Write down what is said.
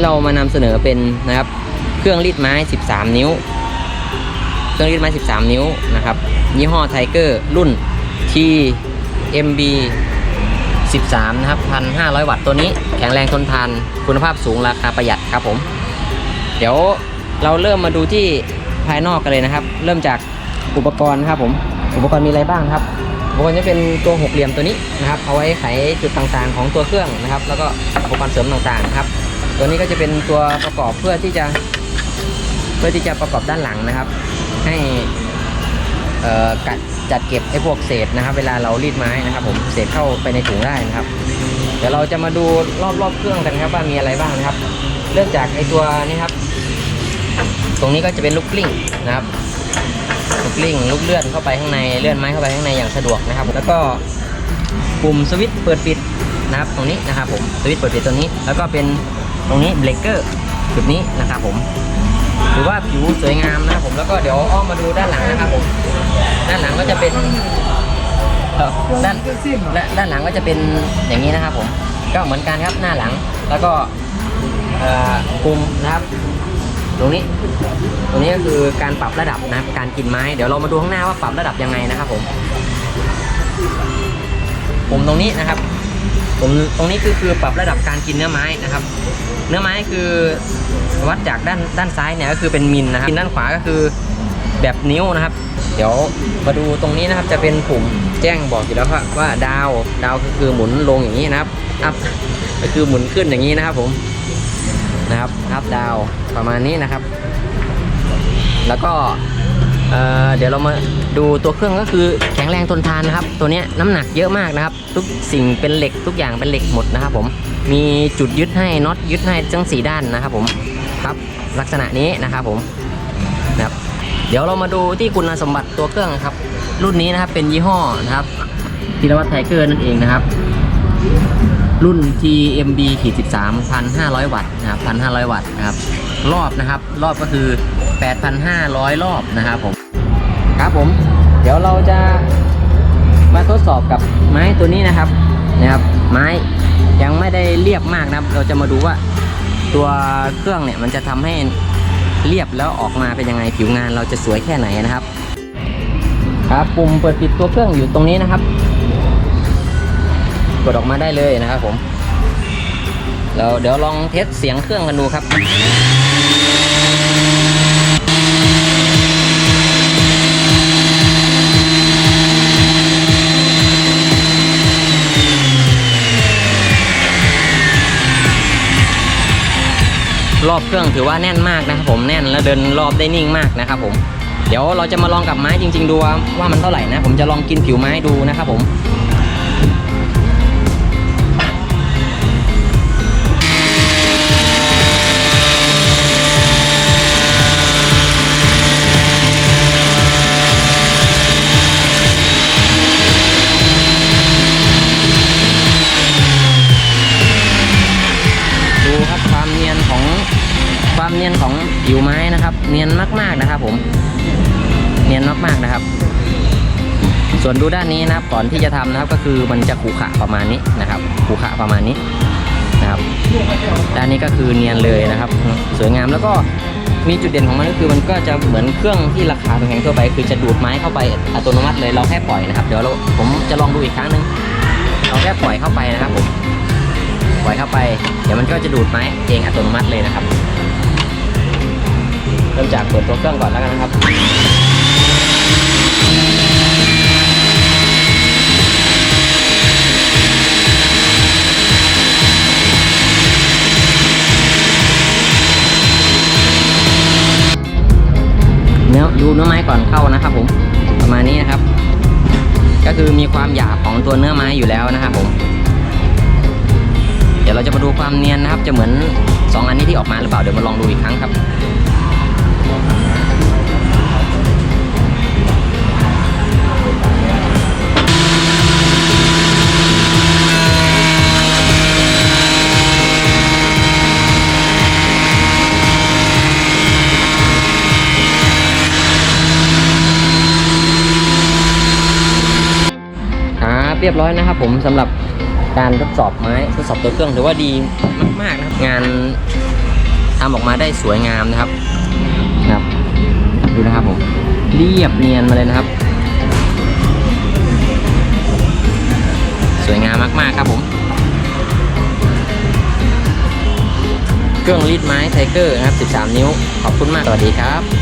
เรามานำเสนอเป็นนะครับเครื่องรีดไม้ 13 นิ้ว เครื่องรีดไม้ 13 นิ้วนะครับยี่ห้อไทเกอร์รุ่น TMB 13 นะครับ 1,500 วัตต์ตัวนี้แข็งแรงทนทานคุณภาพสูงราคาประหยัดครับผม เดี๋ยวเราเริ่มมาดูที่ภายนอกกันเลยนะครับ เริ่มจากอุปกรณ์ครับผม อุปกรณ์มีอะไรบ้างครับอุปกรณ์จะเป็นตัวหกเหลี่ยมตัวนี้นะครับเอาไว้ไขจุดต่างๆ ของตัวเครื่องนะครับ แล้วก็อุปกรณ์เสริมต่างๆครับ ตัวนี้ก็จะเป็นตัวประกอบเพื่อที่จะเพื่อที่จะประกอบด้านหลังนะครับ ให้กัดจัดเก็บไอ้พวกเศษนะครับ เวลาเรารีดไม้นะครับผมเศษเข้าไปในถุงได้นะครับ เดี๋ยวเราจะมาดูรอบๆเครื่องกันครับว่ามีอะไรบ้างนะครับ เริ่มจากไอ้ตัวนี้ครับ ตรงนี้ก็จะเป็นลูกกลิ้งนะครับลูกกลิ้งลูกเลื่อนเข้าไปข้างในเลื่อนไม้เข้าไปข้างในอย่างสะดวกนะครับ แล้วก็ปุ่มสวิตช์เปิดปิดนะครับตรงนี้นะครับผมสวิตช์เปิดปิดตัวนี้ แล้วก็เป็น ตรงนี้เบรกเกอร์จุดนี้นะครับผมถือว่าผิวสวยงามนะครับผมแล้วก็เดี๋ยวอ้อมมาดูด้านหลังนะครับผมด้านหลังก็จะเป็นเอ่อด้านและด้านหลังก็จะเป็นอย่างนี้นะครับผมก็เหมือนกันครับหน้าหลังแล้วก็เอ่อปุ่มนะครับตรงนี้ ตรงนี้ก็คือการปรับระดับนะครับการกินไม้ เดี๋ยวเรามาดูข้างหน้าว่าปรับระดับยังไงนะครับผมผมตรงนี้นะครับ ผมตรงนี้คือคือปรับระดับการกินเนื้อไม้นะครับ เนื้อไม้คือวัดจากด้านด้านซ้ายเนี่ยก็คือเป็นมิลนะครับด้านขวาก็คือแบบนิ้วนะครับ เดี๋ยวมาดูตรงนี้นะครับจะเป็นปุ่มแจ้งบอกอยู่แล้วว่าว่าดาวดาวก็คือหมุนลงอย่างนี้นะครับอัพก็คือหมุนขึ้นอย่างนี้นะครับผมนะครับอัพดาวประมาณนี้นะครับ แล้วก็ เเดี๋ยวเรามาดูตัวเครื่องก็คือแข็งแรงทนทานนะครับ ตัวนี้น้ำหนักเยอะมากนะครับ ทุกสิ่งเป็นเหล็กทุกอย่างเป็นเหล็กหมดนะครับ ผมมีจุดยึดให้น็อตยึดให้ทั้งสีด้านนะครับ ผมครับลักษณะนี้นะครับผมนะครับเดี๋ยวเรามาดูที่คุณสมบัติตัวเครื่องครับ รุ่นนี้นะครับเป็นยี่ห้อนะครับธีรวัตรไทเกอร์นั่นเองนะครับ รุ่น TMB ขีด13 1,500 วัตต์นะครับ1,500 วัตต์นะครับรอบนะครับ รอบก็คือ 8,500 รอบนะครับผม ครับผม เดี๋ยวเราจะมาทดสอบกับไม้ตัวนี้นะครับนะครับ ไม้ยังไม่ได้เรียบมากนะครับ เราจะมาดูว่าตัวเครื่องเนี่ยมันจะทำให้เรียบแล้วออกมาเป็นยังไงผิวงานเราจะสวยแค่ไหนนะครับ ครับปุ่มเปิดปิดตัวเครื่องอยู่ตรงนี้นะครับ กดออกมาได้เลยนะครับผมเราเดี๋ยวลองเทสเสียงเครื่องกันดูครับ รอบเครื่องถือว่าแน่นมากนะครับผมแน่นแล้วเดินรอบได้นิ่งมากนะครับผมเดี๋ยวเราจะมาลองกับไม้จริง ๆ ดูว่าว่ามันเท่าไหร่นะ ผมจะลองกินผิวไม้ดูนะครับผม ผิวไม้นะครับ เนียนมากๆนะครับ ผม เนียนมากๆนะครับ ส่วนดูด้านนี้นะครับก่อนที่จะทำนะครับ ก็คือมันจะขรุขะประมาณนี้นะครับขรุขะประมาณนี้นะครับ ด้านนี้ก็คือเนียนเลยนะครับ สวยงามแล้วก็มีจุดเด่นของมันก็คือมันก็จะเหมือนเครื่องที่ราคาแพงทั่วไป คือจะดูดไม้เข้าไปอัตโนมัติเลยเราแค่ปล่อยนะครับเดี๋ยวเราผมจะลองดูอีกครั้งหนึงเราแค่ปล่อยเข้าไปนะครับผมปล่อยเข้าไป เดี๋ยวมันก็จะดูดไม้เองอัตโนมัติเลยนะครับ เริ่มจากเปิดตัวเครื่องก่อนแล้วกันนะครับเนื้อดูเนื้อไม้ก่อนเข้านะครับ ผมประมาณนี้นะครับ ก็คือมีความหยาบของตัวเนื้อไม้อยู่แล้วนะครับผมเดี๋ยวเราจะมาดูความเนียนนะครับ จะเหมือน 2 อันนี้ที่ออกมาหรือเปล่าเดี๋ยวมาลองดูอีกครั้งครับ เรียบร้อยนะครับผมสำหรับการทดสอบไม้ทดสอบตัวเครื่องถือว่าดีมากๆนะครับ งานทำออกมาได้สวยงามนะครับนะครับดูนะครับผมเรียบเนียนมาเลยนะครับ สวยงามมากๆครับผม เครื่องรีดไม้ไทเกอร์นะครับ 13 นิ้ว ขอบคุณมาก สวัสดีครับ